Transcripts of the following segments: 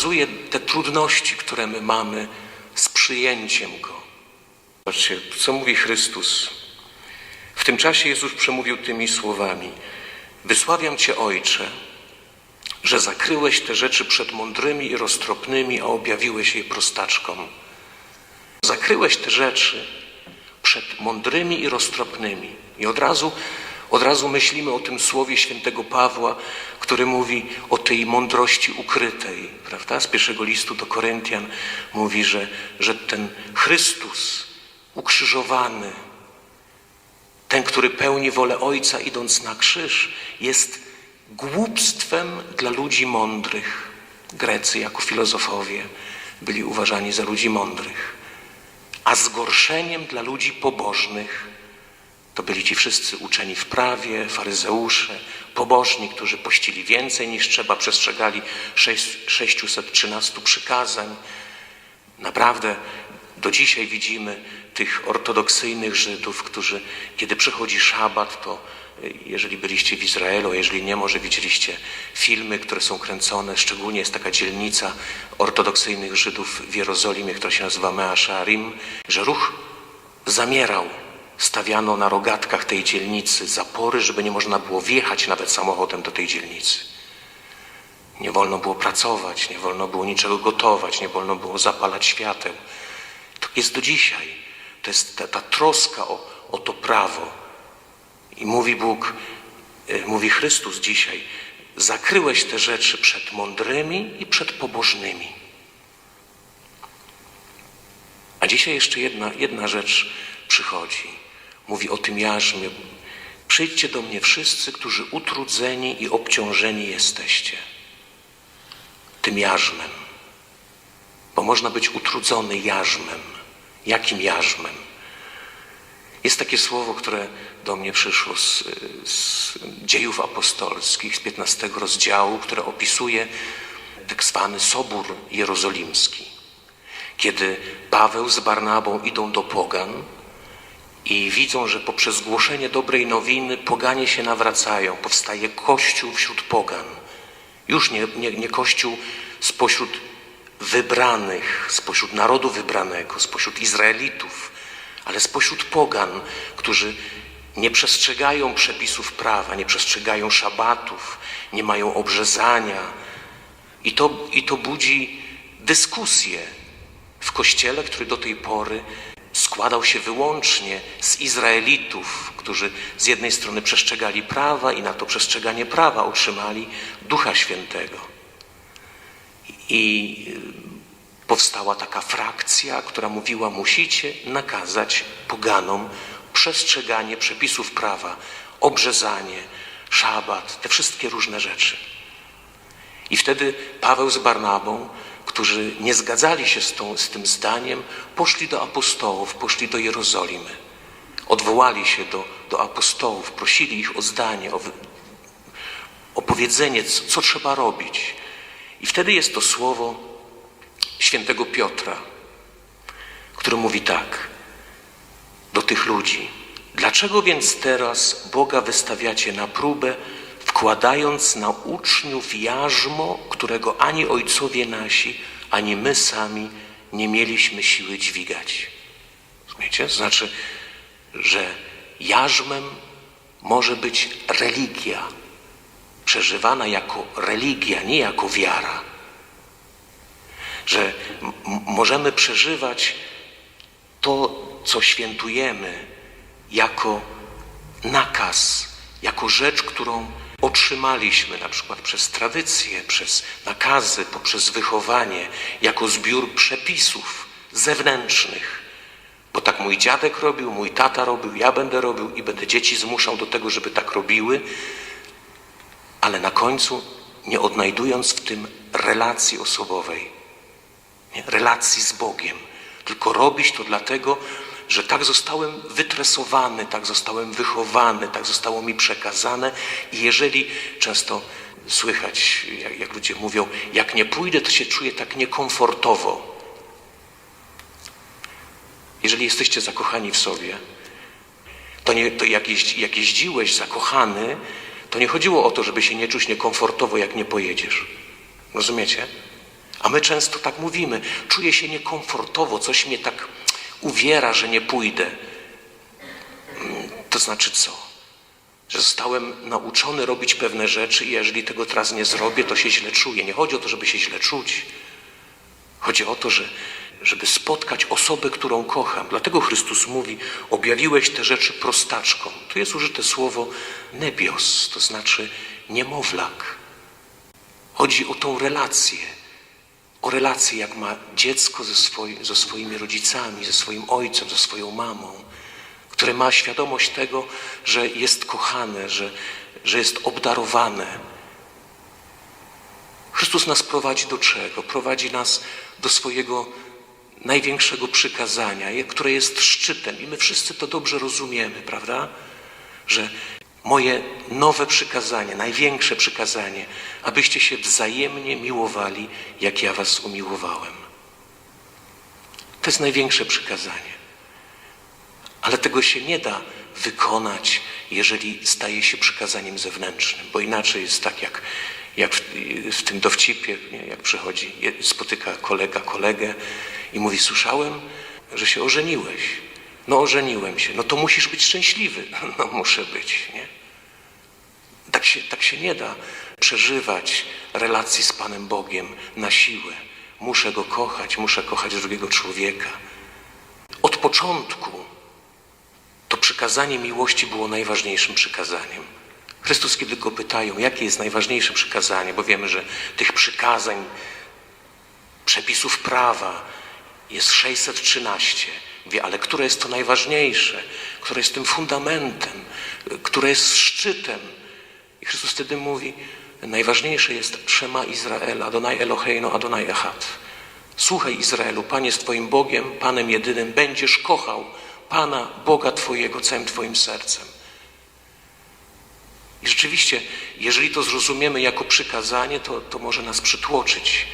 pokazuje te trudności, które my mamy z przyjęciem Go. Zobaczcie, co mówi Chrystus. W tym czasie Jezus przemówił tymi słowami: Wysławiam Cię, Ojcze, że zakryłeś te rzeczy przed mądrymi i roztropnymi, a objawiłeś je prostaczkom. Zakryłeś te rzeczy przed mądrymi i roztropnymi. I od razu, od razu myślimy o tym słowie świętego Pawła, który mówi o tej mądrości ukrytej, prawda? Z pierwszego listu do Koryntian mówi, że, że ten Chrystus ukrzyżowany, ten, który pełni wolę Ojca idąc na krzyż, jest głupstwem dla ludzi mądrych. Grecy jako filozofowie byli uważani za ludzi mądrych, a zgorszeniem dla ludzi pobożnych to byli ci wszyscy uczeni w prawie, faryzeusze, pobożni, którzy pościli więcej niż trzeba, przestrzegali 613 przykazań. Naprawdę do dzisiaj widzimy tych ortodoksyjnych Żydów, którzy, kiedy przychodzi szabat, to jeżeli byliście w Izraelu, jeżeli nie, może widzieliście filmy, które są kręcone, szczególnie jest taka dzielnica ortodoksyjnych Żydów w Jerozolimie, która się nazywa Mea Shearim, że ruch zamierał. Stawiano na rogatkach tej dzielnicy zapory, żeby nie można było wjechać nawet samochodem do tej dzielnicy. Nie wolno było pracować, nie wolno było niczego gotować, nie wolno było zapalać świateł. To jest do dzisiaj. To jest ta, ta troska o, o to prawo. I mówi Bóg, y, mówi Chrystus dzisiaj, zakryłeś te rzeczy przed mądrymi i przed pobożnymi. A dzisiaj jeszcze jedna, jedna rzecz przychodzi. Mówi o tym jarzmie. Przyjdźcie do mnie wszyscy, którzy utrudzeni i obciążeni jesteście. Tym jarzmem. Bo można być utrudzony jarzmem. Jakim jarzmem? Jest takie słowo, które do mnie przyszło z, z dziejów apostolskich, z 15 rozdziału, które opisuje tak zwany Sobór Jerozolimski. Kiedy Paweł z Barnabą idą do Pogan i widzą, że poprzez głoszenie dobrej nowiny poganie się nawracają, powstaje Kościół wśród Pogan. Już nie, nie, nie Kościół spośród wybranych, spośród narodu wybranego, spośród Izraelitów, ale spośród pogan, którzy nie przestrzegają przepisów prawa, nie przestrzegają szabatów, nie mają obrzezania. I to, I to budzi dyskusję w kościele, który do tej pory składał się wyłącznie z Izraelitów, którzy z jednej strony przestrzegali prawa i na to przestrzeganie prawa otrzymali Ducha Świętego. I powstała taka frakcja, która mówiła: musicie nakazać poganom przestrzeganie przepisów prawa, obrzezanie, szabat, te wszystkie różne rzeczy. I wtedy Paweł z Barnabą, którzy nie zgadzali się z, tą, z tym zdaniem, poszli do apostołów, poszli do Jerozolimy. Odwołali się do, do apostołów, prosili ich o zdanie, o, o powiedzenie, co, co trzeba robić. I wtedy jest to słowo świętego Piotra, który mówi tak do tych ludzi: Dlaczego więc teraz Boga wystawiacie na próbę, wkładając na uczniów jarzmo, którego ani ojcowie nasi, ani my sami nie mieliśmy siły dźwigać? Rozumiecie? Znaczy, że jarzmem może być religia, przeżywana jako religia, nie jako wiara że możemy przeżywać to, co świętujemy, jako nakaz, jako rzecz, którą otrzymaliśmy na przykład przez tradycję, przez nakazy, poprzez wychowanie, jako zbiór przepisów zewnętrznych. Bo tak mój dziadek robił, mój tata robił, ja będę robił i będę dzieci zmuszał do tego, żeby tak robiły, ale na końcu nie odnajdując w tym relacji osobowej nie? relacji z Bogiem, tylko robić to dlatego, że tak zostałem wytresowany, tak zostałem wychowany, tak zostało mi przekazane i jeżeli często słychać, jak, jak ludzie mówią, jak nie pójdę, to się czuję tak niekomfortowo. Jeżeli jesteście zakochani w sobie, to, nie, to jak, jeździ, jak jeździłeś zakochany, to nie chodziło o to, żeby się nie czuć niekomfortowo, jak nie pojedziesz. Rozumiecie? A my często tak mówimy. Czuję się niekomfortowo, coś mnie tak uwiera, że nie pójdę. To znaczy co? Że zostałem nauczony robić pewne rzeczy i jeżeli tego teraz nie zrobię, to się źle czuję. Nie chodzi o to, żeby się źle czuć. Chodzi o to, że, żeby spotkać osobę, którą kocham. Dlatego Chrystus mówi, objawiłeś te rzeczy prostaczkom. Tu jest użyte słowo nebios, to znaczy niemowlak. Chodzi o tą relację. O relację, jak ma dziecko ze, swoi, ze swoimi rodzicami, ze swoim ojcem, ze swoją mamą, które ma świadomość tego, że jest kochane, że, że jest obdarowane. Chrystus nas prowadzi do czego? Prowadzi nas do swojego największego przykazania, które jest szczytem i my wszyscy to dobrze rozumiemy, prawda? Że moje nowe przykazanie, największe przykazanie, abyście się wzajemnie miłowali, jak ja was umiłowałem. To jest największe przykazanie. Ale tego się nie da wykonać, jeżeli staje się przykazaniem zewnętrznym, bo inaczej jest tak, jak, jak w, w tym dowcipie, nie? jak przychodzi, spotyka kolega kolegę i mówi, słyszałem, że się ożeniłeś. No ożeniłem się, no to musisz być szczęśliwy. No muszę być, nie? Tak się, tak się nie da przeżywać relacji z Panem Bogiem na siłę. Muszę Go kochać, muszę kochać drugiego człowieka. Od początku to przykazanie miłości było najważniejszym przykazaniem. Chrystus, kiedy go pytają, jakie jest najważniejsze przykazanie, bo wiemy, że tych przykazań, przepisów prawa jest 613. Wie, ale które jest to najważniejsze, które jest tym fundamentem, które jest szczytem. I Chrystus wtedy mówi, najważniejsze jest Szema Izraela, Adonai Eloheinu, Adonai Echad. Słuchaj Izraelu, Pan jest Twoim Bogiem, Panem jedynym, będziesz kochał Pana, Boga Twojego całym Twoim sercem. I rzeczywiście, jeżeli to zrozumiemy jako przykazanie, to, to może nas przytłoczyć.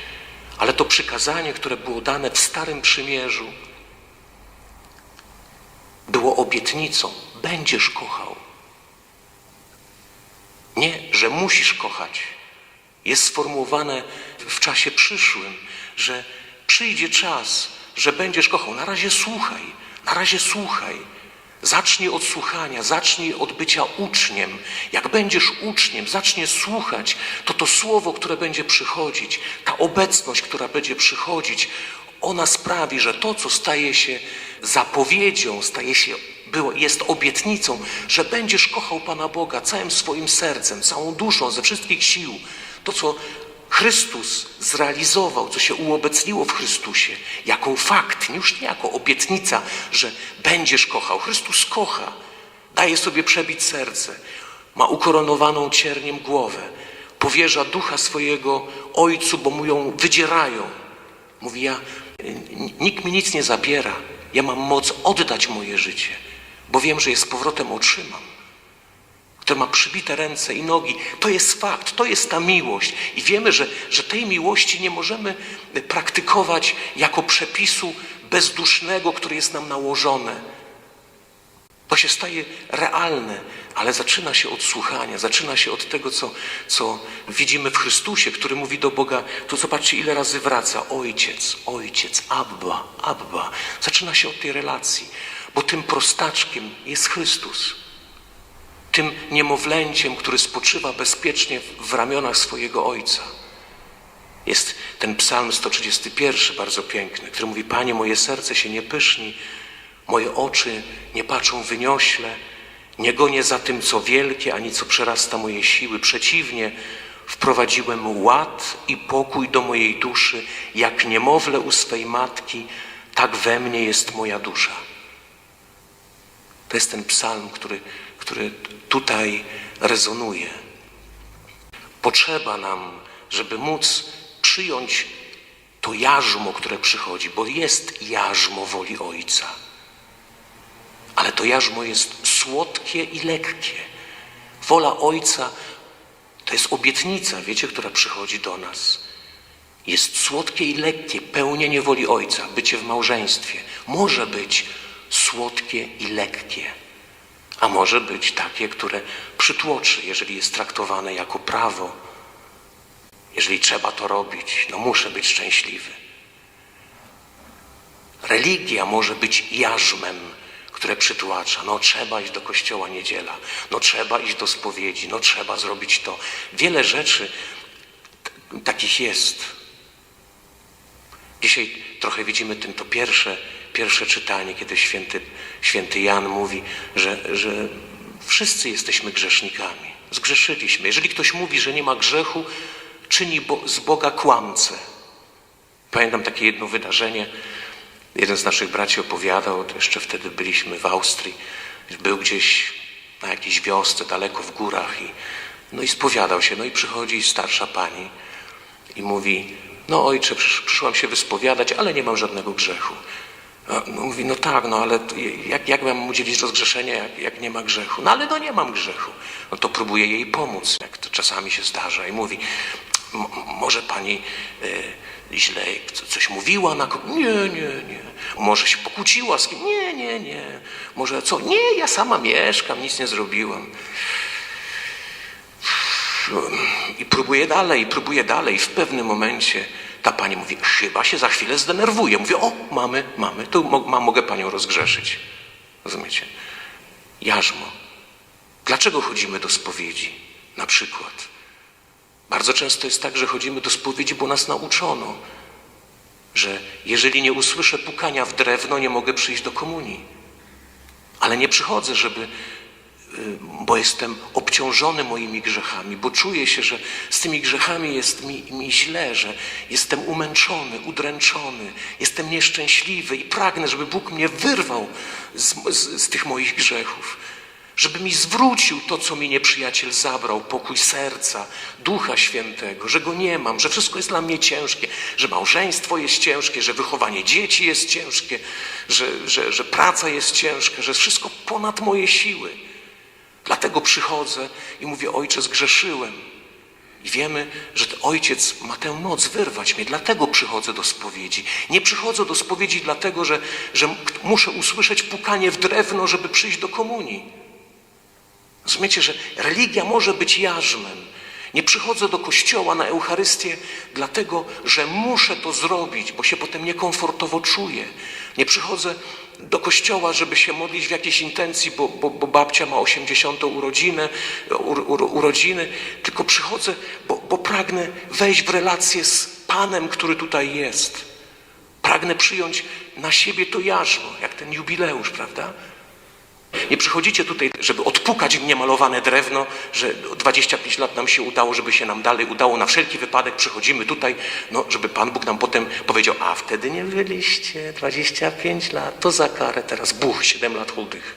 Ale to przykazanie, które było dane w Starym Przymierzu, było obietnicą: będziesz kochał. Nie, że musisz kochać. Jest sformułowane w czasie przyszłym, że przyjdzie czas, że będziesz kochał. Na razie słuchaj, na razie słuchaj. Zacznij od słuchania, zacznij od bycia uczniem. Jak będziesz uczniem, zaczniesz słuchać, to to słowo, które będzie przychodzić, ta obecność, która będzie przychodzić, ona sprawi, że to, co staje się zapowiedzią, staje się, było, jest obietnicą, że będziesz kochał Pana Boga całym swoim sercem, całą duszą, ze wszystkich sił. To, co Chrystus zrealizował, co się uobecniło w Chrystusie, jako fakt, już nie jako obietnica, że będziesz kochał. Chrystus kocha, daje sobie przebić serce, ma ukoronowaną cierniem głowę, powierza ducha swojego Ojcu, bo mu ją wydzierają. Mówi, ja, nikt mi nic nie zabiera, ja mam moc oddać moje życie, bo wiem, że je z powrotem otrzymam który ma przybite ręce i nogi. To jest fakt, to jest ta miłość. I wiemy, że, że tej miłości nie możemy praktykować jako przepisu bezdusznego, który jest nam nałożone. To się staje realne, ale zaczyna się od słuchania, zaczyna się od tego, co, co widzimy w Chrystusie, który mówi do Boga, tu zobaczcie, ile razy wraca Ojciec, Ojciec, Abba, Abba. Zaczyna się od tej relacji, bo tym prostaczkiem jest Chrystus tym niemowlęciem, który spoczywa bezpiecznie w ramionach swojego Ojca. Jest ten psalm 131, bardzo piękny, który mówi, Panie, moje serce się nie pyszni, moje oczy nie patrzą wyniośle, nie gonię za tym, co wielkie, ani co przerasta moje siły. Przeciwnie, wprowadziłem ład i pokój do mojej duszy, jak niemowlę u swej matki, tak we mnie jest moja dusza. To jest ten psalm, który, który tutaj rezonuje. Potrzeba nam, żeby móc przyjąć to jarzmo, które przychodzi, bo jest jarzmo woli Ojca. Ale to jarzmo jest słodkie i lekkie. Wola Ojca to jest obietnica, wiecie, która przychodzi do nas. Jest słodkie i lekkie pełnienie woli Ojca, bycie w małżeństwie. Może być słodkie i lekkie a może być takie, które przytłoczy, jeżeli jest traktowane jako prawo. Jeżeli trzeba to robić, no muszę być szczęśliwy. Religia może być jarzmem, które przytłacza. No trzeba iść do kościoła niedziela, no trzeba iść do spowiedzi, no trzeba zrobić to. Wiele rzeczy takich jest. Dzisiaj trochę widzimy tym to pierwsze, pierwsze czytanie, kiedy święty, święty Jan mówi, że, że wszyscy jesteśmy grzesznikami. Zgrzeszyliśmy. Jeżeli ktoś mówi, że nie ma grzechu, czyni bo, z Boga kłamcę. Pamiętam takie jedno wydarzenie. Jeden z naszych braci opowiadał, to jeszcze wtedy byliśmy w Austrii. Był gdzieś na jakiejś wiosce, daleko w górach i, no i spowiadał się. No i przychodzi starsza pani i mówi, no ojcze, przysz, przyszłam się wyspowiadać, ale nie mam żadnego grzechu. No, mówi, no tak, no ale jak, jak mam udzielić rozgrzeszenia, jak, jak nie ma grzechu? No ale no nie mam grzechu. No to próbuje jej pomóc, jak to czasami się zdarza i mówi, "M- może pani e, źle co- coś mówiła na? Nie, nie, nie. Może się pokłóciła z kim? Nie, nie, nie. Może co? Nie, ja sama mieszkam, nic nie zrobiłam. I próbuję dalej, próbuję dalej. W pewnym momencie ta pani mówi, chyba się za chwilę zdenerwuje. Mówię, o, mamy, mamy, to mo, mogę panią rozgrzeszyć. Rozumiecie? Jarzmo. Dlaczego chodzimy do spowiedzi? Na przykład. Bardzo często jest tak, że chodzimy do spowiedzi, bo nas nauczono, że jeżeli nie usłyszę pukania w drewno, nie mogę przyjść do komunii. Ale nie przychodzę, żeby bo jestem obciążony moimi grzechami, bo czuję się, że z tymi grzechami jest mi, mi źle, że jestem umęczony, udręczony, jestem nieszczęśliwy i pragnę, żeby Bóg mnie wyrwał z, z, z tych moich grzechów, żeby mi zwrócił to, co mi nieprzyjaciel zabrał, pokój serca, Ducha Świętego, że go nie mam, że wszystko jest dla mnie ciężkie, że małżeństwo jest ciężkie, że wychowanie dzieci jest ciężkie, że, że, że praca jest ciężka, że jest wszystko ponad moje siły. Dlatego przychodzę i mówię, ojcze, zgrzeszyłem. I wiemy, że ten ojciec ma tę moc wyrwać mnie. Dlatego przychodzę do spowiedzi. Nie przychodzę do spowiedzi dlatego, że, że muszę usłyszeć pukanie w drewno, żeby przyjść do komunii. Rozumiecie, że religia może być jarzmem. Nie przychodzę do kościoła na Eucharystię dlatego, że muszę to zrobić, bo się potem niekomfortowo czuję. Nie przychodzę do kościoła, żeby się modlić w jakiejś intencji, bo, bo, bo babcia ma 80. urodzinę, uro, uro, urodziny, tylko przychodzę, bo, bo pragnę wejść w relację z Panem, który tutaj jest. Pragnę przyjąć na siebie to jarzmo, jak ten jubileusz, prawda? Nie przychodzicie tutaj, żeby odpukać niemalowane drewno, że 25 lat nam się udało, żeby się nam dalej udało. Na wszelki wypadek przychodzimy tutaj, no, żeby Pan Bóg nam potem powiedział, a wtedy nie byliście 25 lat, to za karę teraz buch, 7 lat chudych.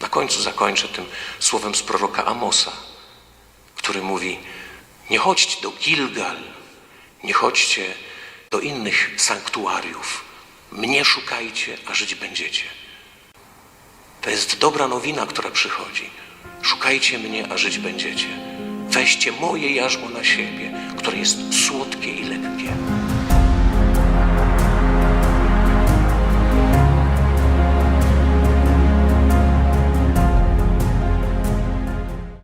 Na końcu zakończę tym słowem z proroka Amosa, który mówi, nie chodźcie do Gilgal, nie chodźcie do innych sanktuariów, mnie szukajcie, a żyć będziecie. To jest dobra nowina, która przychodzi. Szukajcie mnie, a żyć będziecie. Weźcie moje jarzmo na siebie, które jest słodkie i lekkie.